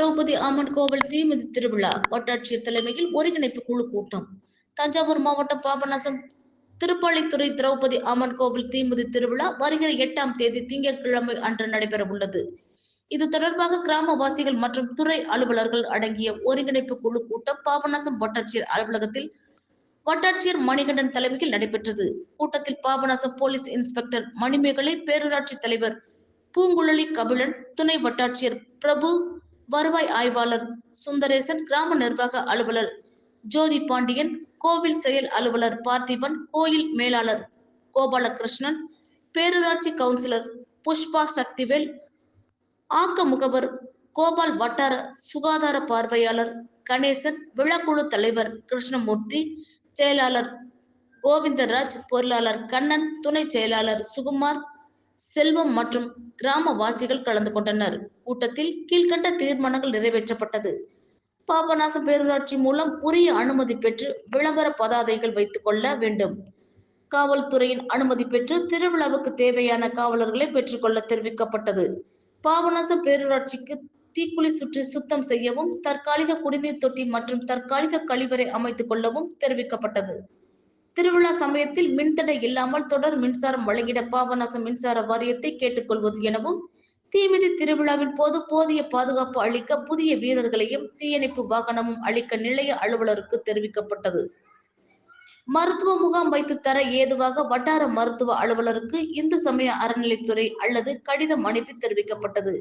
திரௌபதி அம்மன் கோவில் தீமிதி திருவிழா வட்டாட்சியர் தலைமையில் ஒருங்கிணைப்பு குழு கூட்டம். தஞ்சாவூர் மாவட்டம் பாபநாசம் திருப்பாளித்துறை திரௌபதி அம்மன் கோவில் தீமிதி திருவிழா வருகிற எட்டாம் தேதி திங்கட்கிழமை அன்று நடைபெற உள்ளது இது தொடர்பாக கிராமவாசிகள் மற்றும் துறை அலுவலர்கள் அடங்கிய ஒருங்கிணைப்பு குழு கூட்டம் பாபநாசம் வட்டாட்சியர் அலுவலகத்தில் வட்டாட்சியர் மணிகண்டன் தலைமையில் நடைபெற்றது. கூட்டத்தில் பாபநாசம் போலீஸ் இன்ஸ்பெக்டர் மணிமேகலை பேரூராட்சி தலைவர் பூங்குழலி கபிலன் துணை வட்டாட்சியர் பிரபு வருவாய் ஆய்வாளர் சுந்தரேசன் கிராம நிர்வாக அலுவலர் ஜோதி பாண்டியன் கோவில் செயல் அலுவலர் பார்த்திபன் கோயில் மேலாளர் கோபாலகிருஷ்ணன் பேரூராட்சி கவுன்சிலர் புஷ்பா சக்திவேல் ஆக்க முகவர் கோபால் வட்டார சுகாதார பார்வையாளர் கணேசன் விழாக்குழு தலைவர் கிருஷ்ணமூர்த்தி செயலாளர் கோவிந்தராஜ் பொருளாளர் கண்ணன் துணை செயலாளர் சுகுமார் செல்வம் மற்றும் கிராமவாசிகள் கலந்து கொண்டனர். கூட்டத்தில் கீழ்கண்ட தீர்மானங்கள் நிறைவேற்றப்பட்டது. பாபநாசம் பேரூராட்சி மூலம் உரிய அனுமதி பெற்று விளம்பர பதாதைகள் வைத்துக் கொள்ள வேண்டும். காவல்துறையின் அனுமதி பெற்று திருவிழாவுக்கு தேவையான காவலர்களை பெற்றுக்கொள்ள தெரிவிக்கப்பட்டது. பாபநாசம் பேரூராட்சிக்கு தீக்குழி சுற்றி சுத்தம் செய்யவும் தற்காலிக குடிநீர் தொட்டி மற்றும் தற்காலிக கழிவறை அமைத்துக் கொள்ளவும் தெரிவிக்கப்பட்டது. திருவிழா சமயத்தில் மின்தடை இல்லாமல் தொடர் மின்சாரம் வழங்கிட பாபநாசம் மின்சார வாரியத்தை கேட்டுக்கொள்வது எனவும் தீமிதி திருவிழாவின் போது போதிய பாதுகாப்பு அளிக்க புதிய வீரர்களையும் தீயணைப்பு வாகனமும் அளிக்க நிலைய அலுவலருக்கு தெரிவிக்கப்பட்டது. மருத்துவ முகாம் வைத்து தர ஏதுவாக வட்டார மருத்துவ அலுவலருக்கு இந்து சமய அறநிலைத்துறை அல்லது கடிதம் அனுப்பி தெரிவிக்கப்பட்டது.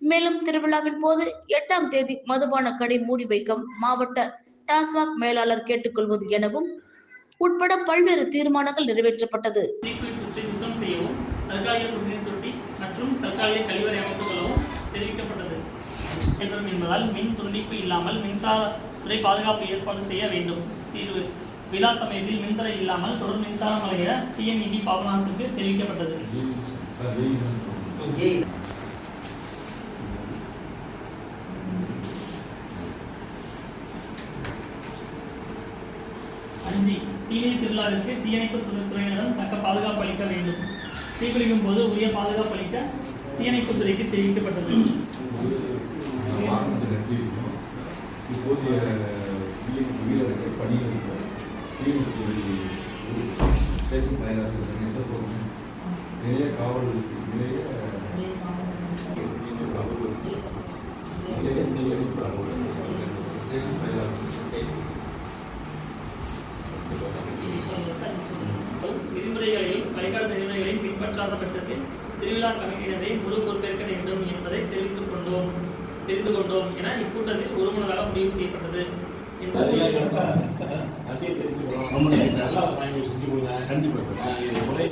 மேலும் திருவிழாவின் போது எட்டாம் தேதி மதுபான கடை மூடி வைக்க மாவட்ட டாஸ்மாக் மேலாளர் கேட்டுக்கொள்வது எனவும் உட்பட பல்வேறு தீர்மானங்கள் நிறைவேற்றப்பட்டது. என்பதால் மின் துண்டிப்பு இல்லாமல் மின்சாரத்துறை பாதுகாப்பு ஏற்பாடு செய்ய வேண்டும். தீர்வு. விழா சமயத்தில் மின்தடை இல்லாமல் தொடர் மின்சாரம் வழங்கிட டிஎன்இபி பாபநாசுக்கு தெரிவிக்கப்பட்டது. அஞ்சு திருவிழாவிற்கு தீயணைப்பு துறை- தக்க பாதுகாப்பு அளிக்க வேண்டும். தீக்குளிக்கும் போது உரிய பாதுகாப்பு அளிக்க தீயணைப்பு துறைக்கு தெரிவிக்கப்பட்டது. வீரர்கள் பணியிருக்கோம் ஸ்டேஷன் பயனாளர்கள் எஸ்எஃப்ஓ காவல் நிறைய ஸ்டேஷன் பயிலாக பின்பற்றாத பட்சத்தில் திருவிழா கமிட்டியினரை முழு பொறுப்பேற்க வேண்டும் என்பதை தெரிவித்துக் கொண்டோம். தெரிந்து கொண்டோம் என இக்கூட்டத்தில் ஒருமனதாக முடிவு செய்யப்பட்டது. என்பது அப்படியே தெரிஞ்சுக்கிறோம் நல்லா வாங்கி செஞ்சு கொடுங்க. கண்டிப்பாக